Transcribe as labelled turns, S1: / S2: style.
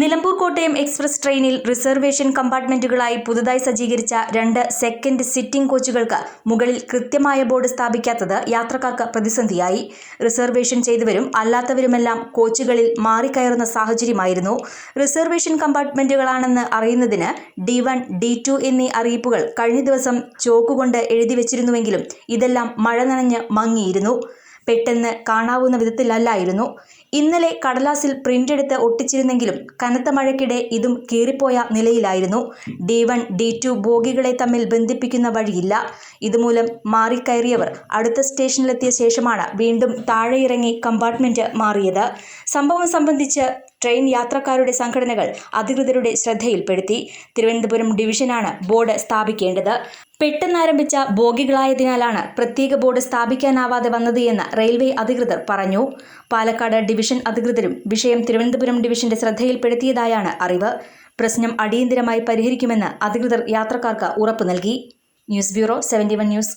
S1: Nilambur Kottayam express ട്രെയിനിൽ reservation കമ്പാർട്ട്മെന്റുകളായി പുതുതായി സജ്ജീകരിച്ച രണ്ട് സെക്കൻഡ് സിറ്റിംഗ് കോച്ചുകൾക്ക് മുകളിൽ കൃത്യമായ ബോർഡ് സ്ഥാപിക്കാത്തത് യാത്രക്കാർക്ക് പ്രതിസന്ധിയായി. റിസർവേഷൻ ചെയ്തവരും അല്ലാത്തവരുമെല്ലാം കോച്ചുകളിൽ മാറിക്കയറുന്ന സാഹചര്യമായിരുന്നു. റിസർവേഷൻ കമ്പാർട്ട്മെന്റുകളാണെന്ന് അറിയുന്നതിന് ഡി വൺ ഡി ടു എന്നീ അറിയിപ്പുകൾ കഴിഞ്ഞ ദിവസം ചോക്കുകൊണ്ട് എഴുതി വച്ചിരുന്നുവെങ്കിലും ഇതെല്ലാം മഴ നനഞ്ഞ് മങ്ങിയിരുന്നു. പെട്ടെന്ന് കാണാവുന്ന വിധത്തിലല്ലായിരുന്നു. ഇന്നലെ കടലാസിൽ പ്രിന്റ് എടുത്ത് ഒട്ടിച്ചിരുന്നെങ്കിലും കനത്ത മഴയ്ക്കിടെ ഇതും കീറിപ്പോയ നിലയിലായിരുന്നു. ഡി വൺ ഡി ടു ബോഗികളെ തമ്മിൽ ബന്ധിപ്പിക്കുന്ന വഴിയില്ല. ഇതുമൂലം മാറിക്കയറിയവർ അടുത്ത സ്റ്റേഷനിലെത്തിയ ശേഷമാണ് വീണ്ടും താഴെയിറങ്ങി കമ്പാർട്ട്മെന്റ് മാറിയത്. സംഭവം സംബന്ധിച്ച് ട്രെയിൻ യാത്രക്കാരുടെ സംഘടനകൾ അധികൃതരുടെ ശ്രദ്ധയിൽപ്പെടുത്തി. തിരുവനന്തപുരം ഡിവിഷനാണ് ബോർഡ് സ്ഥാപിക്കേണ്ടത്. പെട്ടെന്നാരംഭിച്ച ബോഗികളായതിനാലാണ് പ്രത്യേക ബോർഡ് സ്ഥാപിക്കാനാവാതെ വന്നത് എന്ന് റെയിൽവേ അധികൃതർ പറഞ്ഞു. പാലക്കാട് ഡിവിഷൻ അധികൃതരും വിഷയം തിരുവനന്തപുരം ഡിവിഷന്റെ ശ്രദ്ധയിൽപ്പെടുത്തിയതായാണ് അറിവ്. പ്രശ്നം അടിയന്തിരമായി പരിഹരിക്കുമെന്ന് അധികൃതർ യാത്രക്കാർക്ക് ഉറപ്പു നൽകി. News bureau seventy news.